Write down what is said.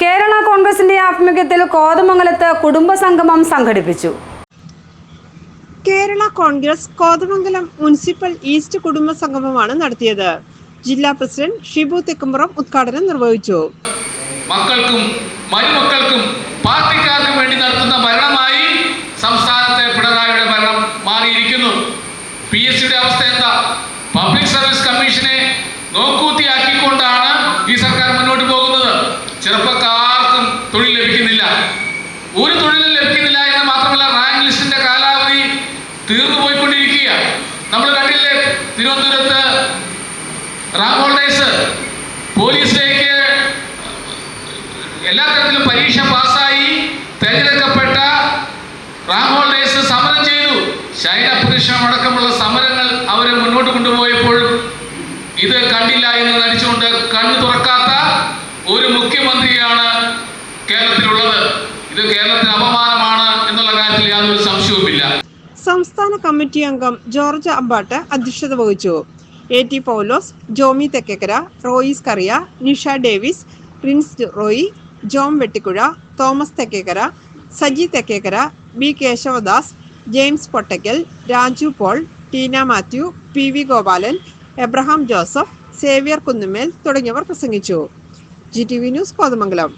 കേരള കോൺഗ്രസിന്റെ ആഭിമുഖ്യത്തിൽ കോതമംഗലത്ത് കുടുംബസംഗമം സംഘടിപ്പിച്ചു. കേരള കോൺഗ്രസ് കോതമംഗലം മുനിസിപ്പൽ ഈസ്റ്റ് കുടുംബ സംഗമമാണ് നടത്തിയത്. ജില്ലാ പ്രസിഡന്റ് ഷിബു തെക്കുംപുറം ഉദ്ഘാടനം നിർവഹിച്ചു. മക്കൾക്കും മരുമക്കൾക്കും പാർട്ടിക്കാർക്കും വേണ്ടി നടത്തുന്ന ഭരണമായി സംസ്ഥാനത്തെ പിണറായിയുടെ ഭരണം മാറിയിരിക്കുന്നു. പി എസ് സിയുടെ അവസ്ഥ എന്താ? പബ്ലിക് സർവീസ് കമ്മീഷനെ ഒരു തൊഴിലും ലഭിക്കുന്നില്ല എന്ന് മാത്രമല്ല റാങ്ക് ലിസ്റ്റിന്റെ കാലാവധി തീർന്നു പോയിക്കൊണ്ടിരിക്കുക നമ്മൾ കണ്ടില്ലേ തിരുവനന്തപുരത്ത് റാങ്ക് ഹോൾഡേഴ്സ് പോലീസിലേക്ക് എല്ലാ തരത്തിലും പരീക്ഷ പാസ്സായി തെരഞ്ഞെടുക്കപ്പെട്ട റാങ്ക് ഹോൾഡേഴ്സ് സമരം ചെയ്തു. ശൈന പുരുഷം അടക്കമുള്ള സമരങ്ങൾ അവരെ മുന്നോട്ട് കൊണ്ടുപോയപ്പോൾ ഇത് കണ്ടില്ല എന്ന് നടിച്ചുകൊണ്ട് കണ്ണു തുറക്കാത്ത ഇത് കേരളത്തിന് അപമാനമാണ് എന്നുള്ള കാര്യത്തിൽ യാതൊരു സംശയവുമില്ല. സംസ്ഥാന കമ്മിറ്റി അംഗം ജോർജ് അമ്പാട്ട് അധ്യക്ഷത വഹിച്ചു. A T Paulose Jomi Thekkekkara Royce Kariya Nisha Davis Prince Roy Jom Vettikuzha Thomas Thekkekkara Saji Thekkekkara B Keshavadas James Pottakkal Raju Paul Tina Mathew P V Gopalan Abraham Joseph Xavier Kunnumel തുടങ്ങിയവർ പ്രസംഗിച്ചു. G T V news Kothamangalam.